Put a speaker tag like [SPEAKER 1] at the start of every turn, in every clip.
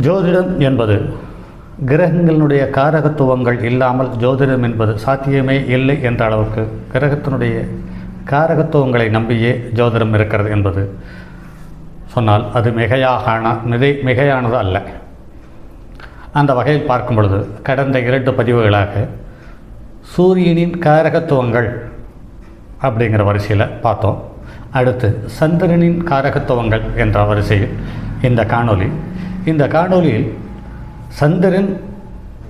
[SPEAKER 1] ஜோதிடம் என்பது கிரகங்களினுடைய காரகத்துவங்கள் இல்லாமல் ஜோதிடம் என்பது சாத்தியமே இல்லை என்ற அளவுக்கு கிரகத்தினுடைய காரகத்துவங்களை நம்பியே ஜோதிடம் இருக்கிறது என்பது சொன்னால் அது மிகையாக மிதை மிகையானது அல்ல. அந்த வகையில் பார்க்கும் பொழுது கடந்த இரண்டு பதிவுகளாக சூரியனின் காரகத்துவங்கள் அப்படிங்கிற வரிசையில் பார்த்தோம். அடுத்து சந்திரனின் காரகத்துவங்கள் என்ற வரிசையில் இந்த காணொலி இந்த காணொலியில் சந்திரன்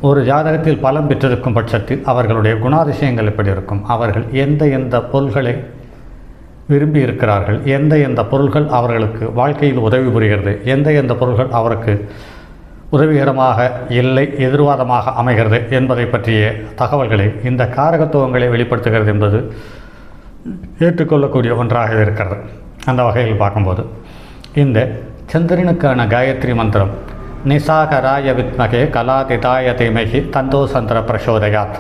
[SPEAKER 1] ஒரு ஜாதகத்தில் பலம் பெற்றிருக்கும் பட்சத்தில் அவர்களுடைய குணாதிசயங்கள் எப்படி இருக்கும்? அவர்கள் எந்த எந்த பொருள்களை விரும்பி இருக்கிறார்கள்? எந்த எந்த பொருள்கள் அவர்களுக்கு வாழ்க்கையில் உதவி புரிகிறது? எந்த எந்த பொருள்கள் அவருக்கு உதவிகரமாக இல்லை எதிர்வாதமாக அமைகிறது என்பதை பற்றிய தகவல்களை இந்த காரகத்துவங்களை வெளிப்படுத்துகிறது என்பது ஏற்றுக்கொள்ளக்கூடிய ஒன்றாக இருக்கிறது. அந்த வகையில் பார்க்கும்போது இந்த சந்திரனுக்கான காயத்ரி மந்திரம். நிசாகராய வித்மகே கலாதிதாய தீமகி தந்தோ சந்திர பிரசோதயாத்.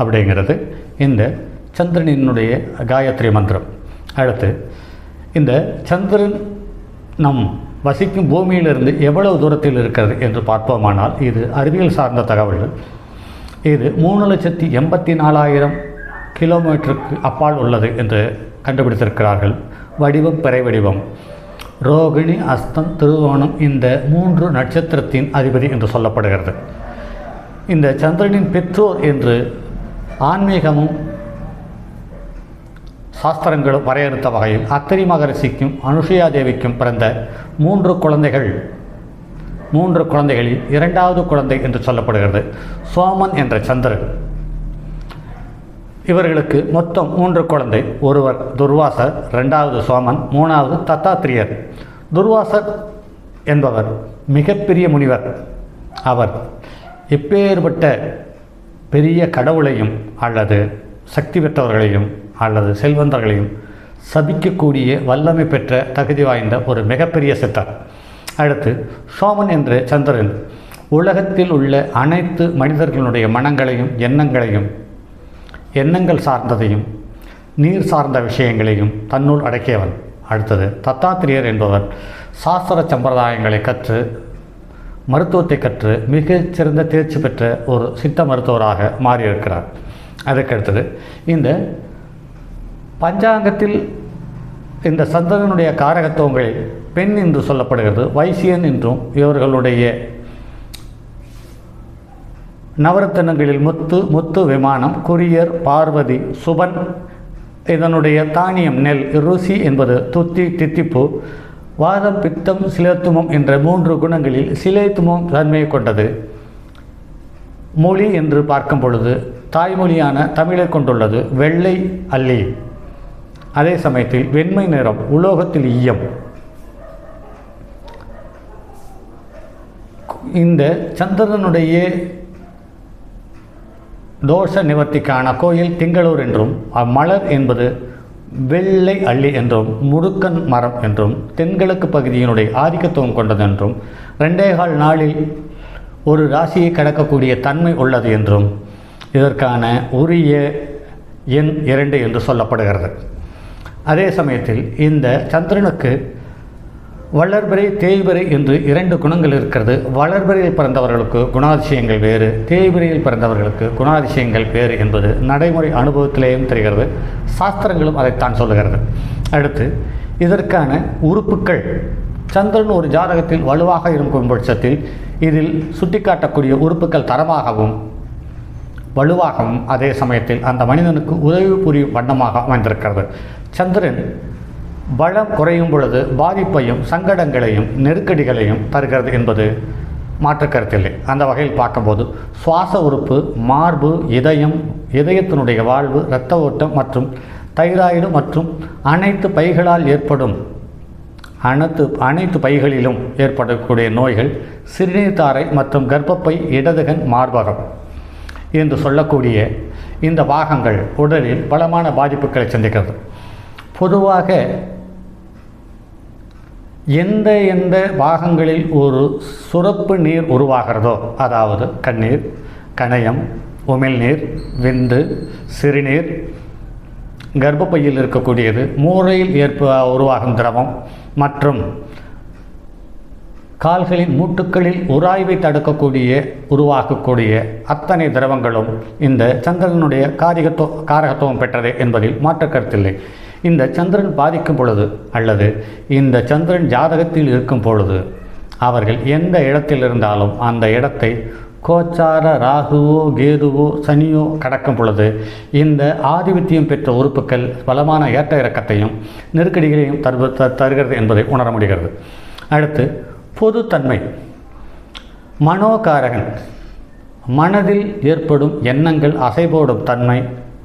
[SPEAKER 1] அப்படிங்கிறது இந்த சந்திரனினுடைய காயத்ரி மந்திரம். அடுத்து இந்த சந்திரன் நம் வசிக்கும் பூமியிலிருந்து எவ்வளவு தூரத்தில் இருக்கிறது என்று பார்ப்போமானால் இது அறிவியல் சார்ந்த தகவல்கள். இது மூணு லட்சத்தி எண்பத்தி நாலாயிரம் கிலோமீட்டருக்கு அப்பால் உள்ளது என்று கண்டுபிடித்திருக்கிறார்கள். வடிவம் பிறை வடிவம். ரோகிணி அஸ்தம் திருவோணம் இந்த மூன்று நட்சத்திரத்தின் அதிபதி என்று சொல்லப்படுகிறது. இந்த சந்திரனின் பெற்றோர் என்று ஆன்மீகமும் சாஸ்திரங்களும் வரையறுத்த வகையில் அத்திரி மகரிஷிக்கும் அனுஷயா தேவிக்கும் பிறந்த மூன்று குழந்தைகள் மூன்று குழந்தைகளில் இரண்டாவது குழந்தை என்று சொல்லப்படுகிறது. சோமன் என்ற சந்திரன். இவர்களுக்கு மொத்தம் மூன்று குழந்தை. ஒருவர் துர்வாசர் ரெண்டாவது சோமன் மூணாவது தத்தாத்திரியர். துர்வாசர் என்பவர் மிகப்பெரிய முனிவர். அவர் எப்பேற்பட்ட பெரிய கடவுளையும் அல்லது சக்தி பெற்றவர்களையும் அல்லது செல்வந்தர்களையும் சபிக்கக்கூடிய வல்லமை பெற்ற தகுதி வாய்ந்த ஒரு மிகப்பெரிய சித்தர். அடுத்து சோமன் என்ற சந்திரன். உலகத்தில் உள்ள அனைத்து மனிதர்களுடைய மனங்களையும் எண்ணங்களையும் எண்ணங்கள் சார்ந்ததையும் நீர் சார்ந்த விஷயங்களையும் தன்னுள் அடக்கியவன். அடுத்தது தத்தாத்திரியர் என்பவர் சாஸ்திர சம்பிரதாயங்களை கற்று மருத்துவத்தை கற்று மிகச் சிறந்த தேர்ச்சி பெற்ற ஒரு சித்த மருத்துவராக மாறியிருக்கிறார். அதுக்கடுத்தது இந்த பஞ்சாங்கத்தில் இந்த சந்திரனுடைய காரகத்துவங்களில் பெண் என்று சொல்லப்படுகிறது வைசியன் என்றும் இவர்களுடைய நவரத்தினங்களில் முத்து முத்து விமானம் குரியர் பார்வதி சுபன் இதனுடைய தானியம் நெல் ருசி என்பது துத்தி தித்திப்பு வாதம் பித்தம் சிலேத்துமம் என்ற மூன்று குணங்களில் சிலேத்துமம் தன்மையை கொண்டது. மொழி என்று பார்க்கும் பொழுது தாய்மொழியான தமிழை கொண்டுள்ளது வெள்ளை அல்லி. அதே சமயத்தில் வெண்மை நிறம் உலோகத்தில் ஈயம். இந்த சந்திரனுடைய தோஷ நிவர்த்திக்கான கோயில் திங்களூர் என்றும் அம்மலர் என்பது வெள்ளை அள்ளி என்றும் முடுக்கன் மரம் என்றும் தென்கிழக்கு பகுதியினுடைய ஆதிக்கத்துவம் கொண்டது என்றும் ரெண்டே கால் நாளில் ஒரு ராசியை கடக்கக்கூடிய தன்மை உள்ளது என்றும் இதற்கான உரிய எண் இரண்டு என்று சொல்லப்படுகிறது. அதே சமயத்தில் இந்த சந்திரனுக்கு வளர்பிறை தேய்பிறை என்று இரண்டு குணங்கள் இருக்கிறது. வளர்பிறையில் பிறந்தவர்களுக்கு குணாதிசயங்கள் வேறு தேய்பிறையில் பிறந்தவர்களுக்கு குணாதிசயங்கள் வேறு என்பது நடைமுறை அனுபவத்திலேயும் தெரிகிறது. சாஸ்திரங்களும் அதைத்தான் சொல்லுகிறது. அடுத்து இதற்கான உறுப்புக்கள் சந்திரன் ஒரு ஜாதகத்தில் வலுவாக இருக்கும் பட்சத்தில் இதில் சுட்டிக்காட்டக்கூடிய உறுப்புகள் தரமாகவும் வலுவாகவும் அதே சமயத்தில் அந்த மனிதனுக்கு உதவி புரியும் வண்ணமாக அமைந்திருக்கிறது. சந்திரன் பலம் குறையும் பொழுது பாதிப்பையும் சங்கடங்களையும் நெருக்கடிகளையும் தருகிறது என்பது மாற்று கருத்தில்லை அந்த வகையில் பார்க்கும்போது சுவாச உறுப்பு மார்பு இதயம் இதயத்தினுடைய வாழ்வு இரத்த ஓட்டம் மற்றும் தைராய்டு மற்றும் அனைத்து பைகளால் ஏற்படும் அனைத்து அனைத்து பைகளிலும் ஏற்படக்கூடிய நோய்கள் சிறுநீர் தாரை மற்றும் கர்ப்பப்பை இடதுகன் மார்பகம் என்று சொல்லக்கூடிய இந்த பாகங்கள் உடலில் பலமான பாதிப்புகளை சந்திக்கிறது. பொதுவாக எந்த எந்த பாகங்களில் ஒரு சுரப்பு நீர் உருவாகிறதோ அதாவது கண்ணீர் கணையம் உமிழ்நீர் விந்து சிறுநீர் கர்ப்பப்பையில் இருக்கக்கூடியது மூளையில் ஏற்ப உருவாகும் திரவம் மற்றும் கால்களின் மூட்டுக்களில் உராய்வை தடுக்கக்கூடிய உருவாக்கக்கூடிய அத்தனை திரவங்களும் இந்த சந்திரனுடைய காரிகத்துவ காரகத்துவம் பெற்றதே என்பதில் மாற்று கருத்தில்லை. இந்த சந்திரன் பாதிக்கும் பொழுது அல்லது இந்த சந்திரன் ஜாதகத்தில் இருக்கும் பொழுது அவர்கள் எந்த இடத்தில் இருந்தாலும் அந்த இடத்தை கோச்சார ராகுவோ கேதுவோ சனியோ கடக்கும் பொழுது இந்த ஆதிபத்தியம் பெற்ற உறுப்புகள் பலமான ஏற்ற இறக்கத்தையும் நெருக்கடிகளையும் தரு த- தருகிறது என்பதை உணர முடிகிறது. அடுத்து பொதுத்தன்மை. மனோகாரகன். மனதில் ஏற்படும் எண்ணங்கள் அசைபோடும் தன்மை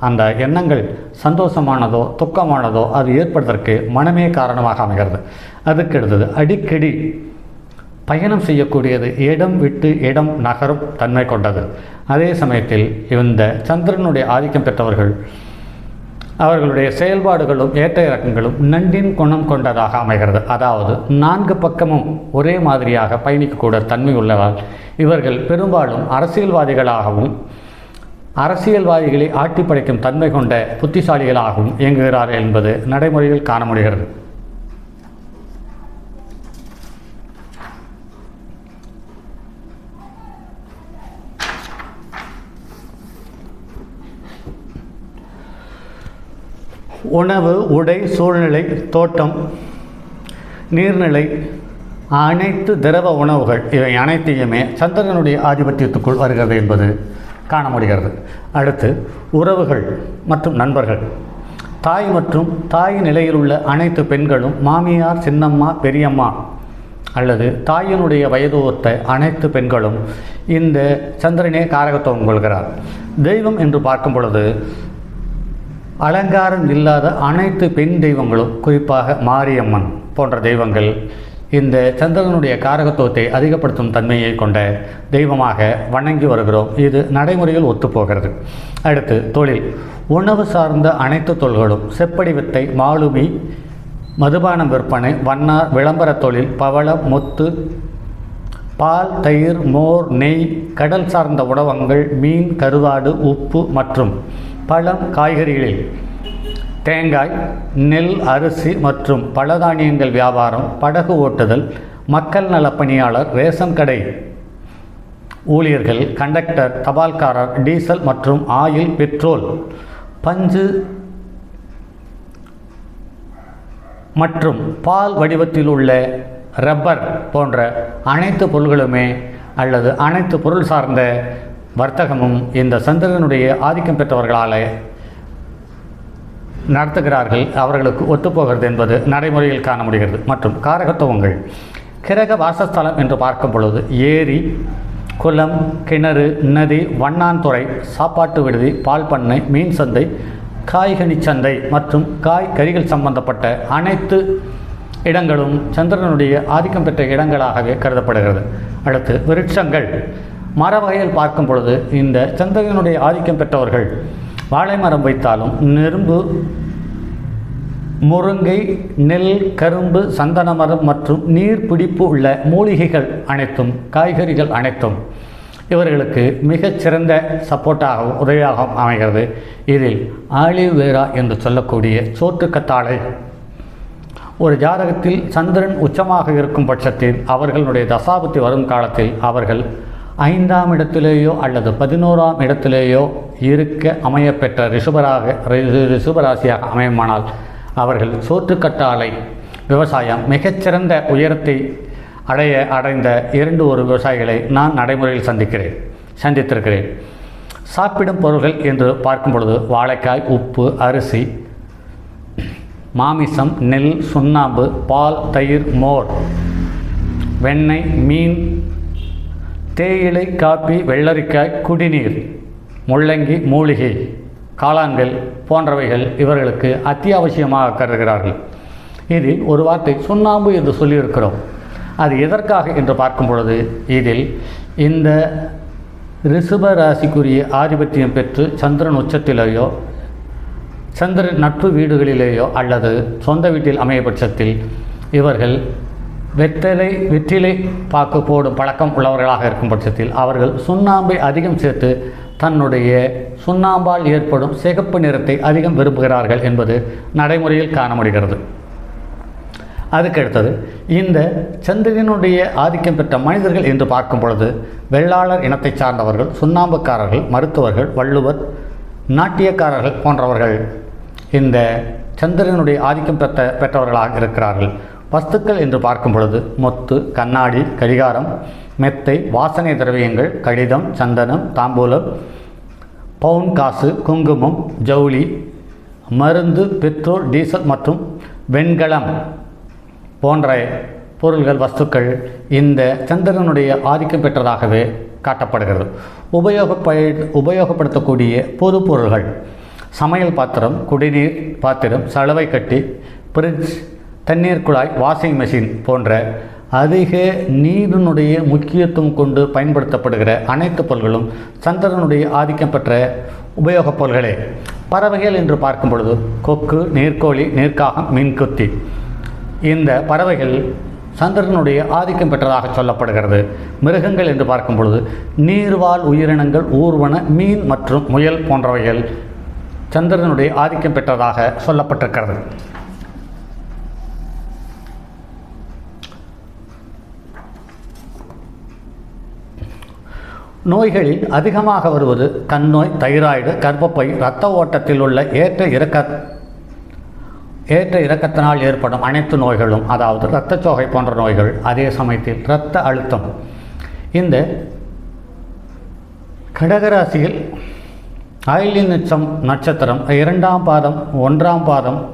[SPEAKER 1] அந்த எண்ணங்கள் சந்தோஷமானதோ துக்கமானதோ அது ஏற்படுவதற்கு மனமே காரணமாக அமைகிறது. அதுக்கு அடுத்தது அடிக்கடி பயணம் செய்யக்கூடியது இடம் விட்டு இடம் நகரும் தன்மை கொண்டது. அதே சமயத்தில் இந்த சந்திரனுடைய ஆதிக்கம் பெற்றவர்கள் அவர்களுடைய செயல்பாடுகளும் ஏற்ற இறக்கங்களும் நண்டின் குணம் கொண்டதாக அமைகிறது. அதாவது நான்கு பக்கமும் ஒரே மாதிரியாக பயணிக்கக்கூட தன்மை உள்ளதால் இவர்கள் பெரும்பாலும் அரசியல்வாதிகளாகவும் அரசியல்வாதிகளை ஆட்டி படைக்கும் தன்மை கொண்ட புத்திசாலிகளாகவும் இயங்குகிறார் என்பது நடைமுறையில் காண முடிகிறது உணவு உடை சூழ்நிலை தோட்டம் நீர்நிலை அனைத்து திரவ உணவுகள் இவை அனைத்தையுமே சந்திரனுடைய ஆதிபத்தியத்துக்குள் வருகிறது என்பது காண முடிகிறது அடுத்து உறவுகள் மற்றும் நண்பர்கள். தாய் மற்றும் தாய் நிலையில் உள்ள அனைத்து பெண்களும் மாமியார் சின்னம்மா பெரியம்மா அல்லது தாயினுடைய வயது ஒத்த அனைத்து பெண்களும் இந்த சந்திரனே காரகத்துவம் கொள்கிறார். தெய்வம் என்று பார்க்கும் பொழுது அலங்காரம் இல்லாத அனைத்து பெண் தெய்வங்களும் குறிப்பாக மாரியம்மன் போன்ற தெய்வங்கள் இந்த சந்திரனுடைய காரகத்துவத்தை அதிகப்படுத்தும் தன்மையை கொண்ட தெய்வமாக வணங்கி வருகிறோம். இது நடைமுறையில் ஒத்துப்போகிறது. அடுத்து தொழில். உணவு சார்ந்த அனைத்து தொழில்களும் செப்படி வித்தை மாலுமி மதுபானம் விற்பனை வண்ணார் விளம்பர தொழில் பவளம் முத்து பால் தயிர் மோர் நெய் கடல் சார்ந்த உணவங்கள் மீன் கருவாடு உப்பு மற்றும் பழம் காய்கறிகளில் தேங்காய் நெல் அரிசி மற்றும் பலதானியங்கள் வியாபாரம் படகு ஓட்டுதல் மக்கள் நலப்பணியாளர் ரேஷன் கடை ஊழியர்கள் கண்டக்டர் தபால்காரர் டீசல் மற்றும் ஆயில் பெட்ரோல் பஞ்சு மற்றும் பால் வடிவத்தில் உள்ள ரப்பர் போன்ற அனைத்து பொருள்களுமே அல்லது அனைத்து பொருள் சார்ந்த வர்த்தகமும் இந்த சந்திரனுடைய ஆதிக்கம் பெற்றவர்களால் நடத்துகிறார்கள் அவர்களுக்கு ஒத்துப்போகிறது என்பது நடைமுறையில் காண முடிகிறது மற்றும் காரகத்துவங்கள் கிரக வாசஸ்தலம் என்று பார்க்கும் பொழுது ஏரி குளம் கிணறு நதி வண்ணான்துறை சாப்பாட்டு விடுதி பால் பண்ணை மீன் சந்தை காய்கனி சந்தை மற்றும் காய்கறிகள் சம்பந்தப்பட்ட அனைத்து இடங்களும் சந்திரனுடைய ஆதிக்கம் பெற்ற இடங்களாகவே கருதப்படுகிறது. அடுத்து விருட்சங்கள். மர வகையில் பார்க்கும் பொழுது இந்த சந்திரனுடைய ஆதிக்கம் பெற்றவர்கள் வாழை மரம் வைத்தாலும் நெரும்பு முருங்கை நெல் கரும்பு சந்தன மரம் மற்றும் நீர் பிடிப்பு உள்ள மூலிகைகள் அனைத்தும் காய்கறிகள் அனைத்தும் இவர்களுக்கு மிகச்சிறந்த சப்போர்ட்டாகவும் உதவியாகவும் அமைகிறது. இதில் ஆலிவேரா என்று சொல்லக்கூடிய சோற்றுக்கத்தாழை. ஒரு ஜாதகத்தில் சந்திரன் உச்சமாக இருக்கும் பட்சத்தில் அவர்களுடைய தசாபுத்தி வரும் காலத்தில் அவர்கள் ஐந்தாம் இடத்திலேயோ அல்லது பதினோராம் இடத்திலேயோ இருக்க அமையப்பெற்ற ரிஷபராக ரிஷபராசியாக அமையுமானால் அவர்கள் சோற்றுக்கட்டாலை விவசாயம் மிகச்சிறந்த உயரத்தை அடைய அடைந்த இரண்டு ஒரு விவசாயிகளை நான் நடைமுறையில் சந்திக்கிறேன் சந்தித்திருக்கிறேன். சாப்பிடும் பொருள்கள் என்று பார்க்கும் பொழுது வாழைக்காய் உப்பு அரிசி மாமிசம் நெல் சுண்ணாம்பு பால் தயிர் மோர் வெண்ணெய் மீன் தேயிலை காப்பி வெள்ளரிக்காய் குடிநீர் முள்ளங்கி மூலிகை காளான்கள் போன்றவைகள் இவர்களுக்கு அத்தியாவசியமாக கருதுகிறார்கள். இதில் ஒரு வார்த்தை சுண்ணாம்பு என்று சொல்லியிருக்கிறோம். அது எதற்காக என்று பார்க்கும் பொழுது இதில் இந்த ரிஷப ராசிக்குரிய ஆதிபத்தியம் பெற்று சந்திரன் உச்சத்திலேயோ சந்திரன் நட்பு வீடுகளிலேயோ அல்லது சொந்த வீட்டில் அமைய பட்சத்தில் இவர்கள் வெத்தலை வெற்றிலை பாக்கு போடும் பழக்கம் உள்ளவர்களாக இருக்கும் பட்சத்தில் அவர்கள் சுண்ணாம்பை அதிகம் சேர்த்து தன்னுடைய சுண்ணாம்பால் ஏற்படும் சிகப்பு நிறத்தை அதிகம் விரும்புகிறார்கள் என்பது நடைமுறையில் காண முடிகிறது அதுக்கடுத்தது இந்த சந்திரனுடைய ஆதிக்கம் பெற்ற மனிதர்கள் என்று பார்க்கும் பொழுது வெள்ளாளர் இனத்தை சார்ந்தவர்கள் சுண்ணாம்புக்காரர்கள் மருத்துவர்கள் வள்ளுவர் நாட்டியக்காரர்கள் போன்றவர்கள் இந்த சந்திரனுடைய ஆதிக்கம் பெற்ற பெற்றவர்களாக இருக்கிறார்கள். வஸ்துக்கள் என்று பார்க்கும் பொழுது மொத்து கண்ணாடி கடிகாரம் மெத்தை வாசனை திரவியங்கள் கடிதம் சந்தனம் தாம்பூலம் பவுன் காசு குங்குமம் ஜவுளி மருந்து பெட்ரோல் டீசல் மற்றும் வெண்கலம் போன்ற பொருள்கள் வஸ்துக்கள் இந்த சந்திரனுடைய ஆதிக்கம் பெற்றதாகவே காட்டப்படுகிறது. உபயோகப்ப உபயோகப்படுத்தக்கூடிய பொது பொருள்கள் சமையல் பாத்திரம் குடிநீர் பாத்திரம் சலவை கட்டி பிரிட்ஜ் தண்ணீர் குழாய் வாஷிங் மெஷின் போன்ற அதிக நீரினுடைய முக்கியத்துவம் கொண்டு பயன்படுத்தப்படுகிற அனைத்து பொருள்களும் சந்திரனுடைய ஆதிக்கம் பெற்ற உபயோகப் பொருள்களே. பறவைகள் என்று பார்க்கும் பொழுது கொக்கு நீர்க்கோழி நீர்க்காகம் மீன்குத்தி. இந்த பறவைகள் சந்திரனுடைய ஆதிக்கம் பெற்றதாக சொல்லப்படுகிறது. மிருகங்கள் என்று பார்க்கும் பொழுது நீர்வாழ் உயிரினங்கள் ஊர்வன மீன் மற்றும் முயல் போன்றவைகள் சந்திரனுடைய ஆதிக்கம் பெற்றதாக சொல்லப்பட்டிருக்கிறது. நோய்களில் அதிகமாக வருவது கண்ணோய் தைராய்டு கர்ப்பப்பை இரத்த ஓட்டத்தில் உள்ள ஏற்ற இறக்க ஏற்ற இறக்கத்தினால் ஏற்படும் அனைத்து நோய்களும் அதாவது இரத்தச்சோகை போன்ற நோய்கள் அதே சமயத்தில் இரத்த அழுத்தம். இந்த கடகராசியில் ஆயிலி நட்சத்திரம் இரண்டாம் பாதம் ஒன்றாம் பாதம்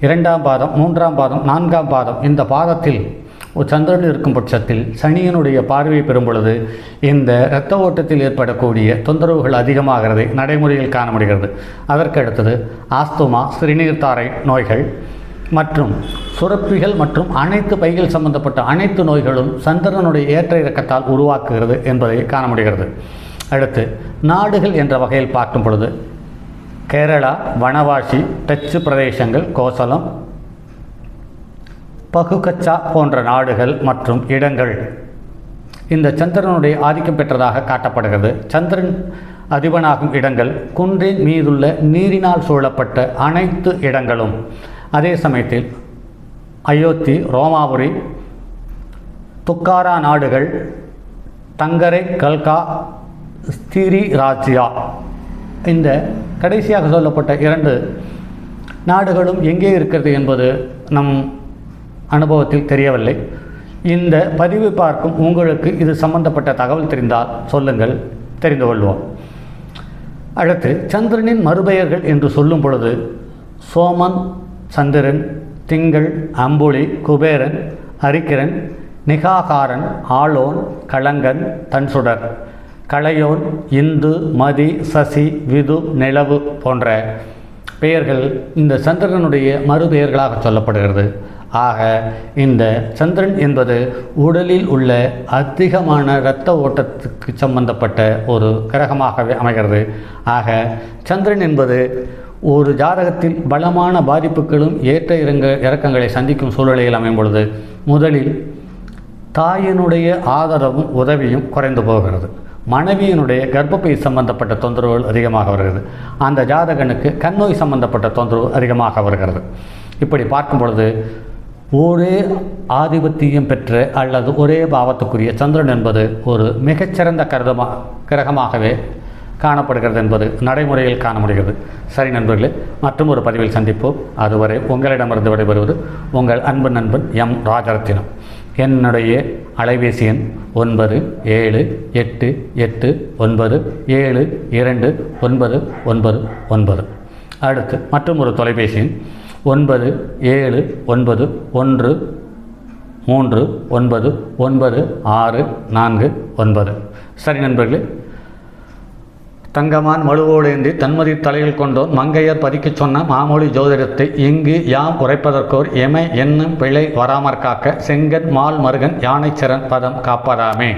[SPEAKER 1] இரண்டாம் பாதம் மூன்றாம் பாதம் நான்காம் பாதம் இந்த பாதத்தில் சந்திரன் இருக்கும் பட்சத்தில் சனியனுடைய பார்வை பெறும் பொழுது இந்த இரத்த ஓட்டத்தில் ஏற்படக்கூடிய தொந்தரவுகள் அதிகமாகிறது நடைமுறையில் காண முடிகிறது அதற்கு அடுத்தது ஆஸ்துமா சிறுநீர்த்தாரை நோய்கள் மற்றும் சுரப்பிகள் மற்றும் அனைத்து பைகள் சம்பந்தப்பட்ட அனைத்து நோய்களும் சந்திரனுடைய ஏற்ற இறக்கத்தால் உருவாக்குகிறது என்பதை காண முடிகிறது அடுத்து நாடுகள் என்ற வகையில் பார்க்கும் பொழுது கேரளா வனவாசி டச்சு பிரதேசங்கள் கோசலம் பகுகச்சா போன்ற நாடுகள் மற்றும் இடங்கள். இந்த சந்திரனுடைய ஆதிக்கம் பெற்றதாக காட்டப்படுகிறது. சந்திரன் அதிபனாகும் இடங்கள் குன்றின் மீதுள்ள நீரினால் சூழப்பட்ட அனைத்து இடங்களும். அதே சமயத்தில் அயோத்தி ரோமாபுரி துக்காரா நாடுகள் தங்கரை கல்கா ஸ்திரி ராஜ்யா. இந்த கடைசியாக சொல்லப்பட்ட இரண்டு நாடுகளும் எங்கே இருக்கிறது என்பது நம் அனுபவத்தில் தெரியவில்லை. இந்த பதிவு பார்க்கும் உங்களுக்கு இது சம்பந்தப்பட்ட தகவல் தெரிந்தால் சொல்லுங்கள் தெரிந்து கொள்வோம். அடுத்து சந்திரனின் மறுபெயர்கள் என்று சொல்லும் பொழுது சோமன் சந்திரன் திங்கள் அம்புலி குபேரன் அரிக்கிரன் நிகாகாரன் ஆளோன் களங்கன் தன்சுடர் கலையோன் இந்து மதி சசி விது நிலவு போன்ற பெயர்கள் இந்த சந்திரனுடைய மறுபெயர்களாக சொல்லப்படுகிறது. ஆக இந்த சந்திரன் என்பது உடலில் உள்ள அதிகமான இரத்த ஓட்டத்துக்கு சம்பந்தப்பட்ட ஒரு கிரகமாகவே அமைகிறது. ஆக சந்திரன் என்பது ஒரு ஜாதகத்தில் பலமான பாதிப்புகளும் ஏற்ற இறங்க இறக்கங்களை சந்திக்கும் சூழ்நிலையில் அமையும் பொழுது முதலில் தாயினுடைய ஆதரவும் உதவியும் குறைந்து போகிறது. மனைவியினுடைய கர்ப்பப்பை சம்பந்தப்பட்ட தொந்தரவுகள் அதிகமாக வருகிறது. அந்த ஜாதகனுக்கு கண்ணோய் சம்பந்தப்பட்ட தொந்தரவு அதிகமாக வருகிறது. இப்படி பார்க்கும் பொழுது ஒரே ஆதிபத்தியம் பெற்ற அல்லது ஒரே பாவத்துக்குரிய சந்திரன் என்பது ஒரு மிகச்சிறந்த கருதமா கிரகமாகவே காணப்படுகிறது என்பது நடைமுறையில் காண முடிகிறது சரி நண்பர்களே மற்றும் ஒரு பதிவில் சந்திப்போம். அதுவரை உங்களிடமிருந்து விடைபெறுவது உங்கள் அன்பு நண்பன் எம். ராஜரத்தினம். என்னுடைய அலைபேசி எண் ஒன்பது ஏழு எட்டு எட்டு ஒன்பது ஏழு இரண்டு ஒன்பது ஒன்பது ஒன்பது. அடுத்து மற்றும் ஒரு தொலைபேசி எண் ஒன்பது ஏழு ஒன்பது ஒன்று மூன்று ஒன்பது ஒன்பது ஆறு நான்கு ஒன்பது. சரி நண்பர்களே தங்கமான் வலுவோடேந்தி தன்மதி தலையில் கொண்டோன் மங்கையர் பதிக்கச் சொன்ன மாமொழி ஜோதிடத்தை இங்கு யாம் உரைப்பதற்கோர் எமை என்னும் பிழை வராமற் காக்க செங்கன் மால் மருகன் யானைச்சரன் பதம் காப்பதாமே.